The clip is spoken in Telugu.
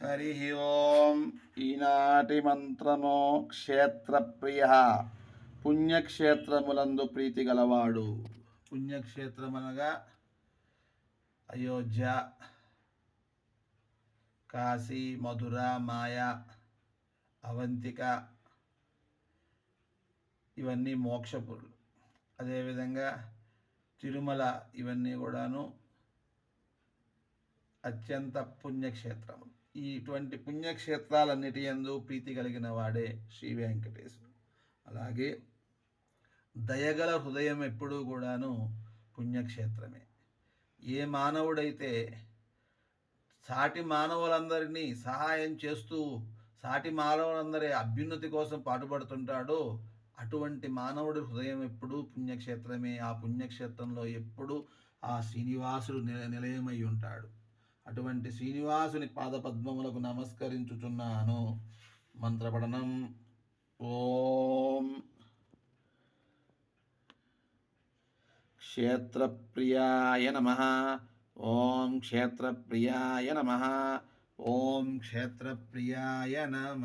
హరి ఓం ఈనాటి మంత్రము క్షేత్రప్రియ పుణ్యక్షేత్రములందు ప్రీతి గలవాడు పుణ్యక్షేత్రమనగా అయోధ్య కాశీ మధుర మాయ అవంతిక ఇవన్నీ మోక్షపురులు అదేవిధంగా తిరుమల ఇవన్నీ కూడాను అత్యంత పుణ్యక్షేత్రము ఇటువంటి పుణ్యక్షేత్రాలన్నిటి ఎందు ప్రీతి కలిగిన వాడే శ్రీ వెంకటేశ్వరుడు అలాగే దయగల హృదయం ఎప్పుడూ కూడాను పుణ్యక్షేత్రమే. ఏ మానవుడైతే సాటి మానవులందరినీ సహాయం చేస్తూ సాటి మానవులందరి అభ్యున్నతి కోసం పాటుపడుతుంటాడో అటువంటి మానవుడి హృదయం ఎప్పుడూ పుణ్యక్షేత్రమే. ఆ పుణ్యక్షేత్రంలో ఎప్పుడూ ఆ శ్రీనివాసుడు నిలయమై ఉంటాడు. అటువంటి శ్రీనివాసుని పాదపద్మములకు నమస్కరించుచున్నాను. మంత్రపఠనం. ఓం. క్షేత్రప్రియాయ నమ. ఓం క్షేత్రప్రియాయ నమ. ఓం క్షేత్రప్రియాయ నమ.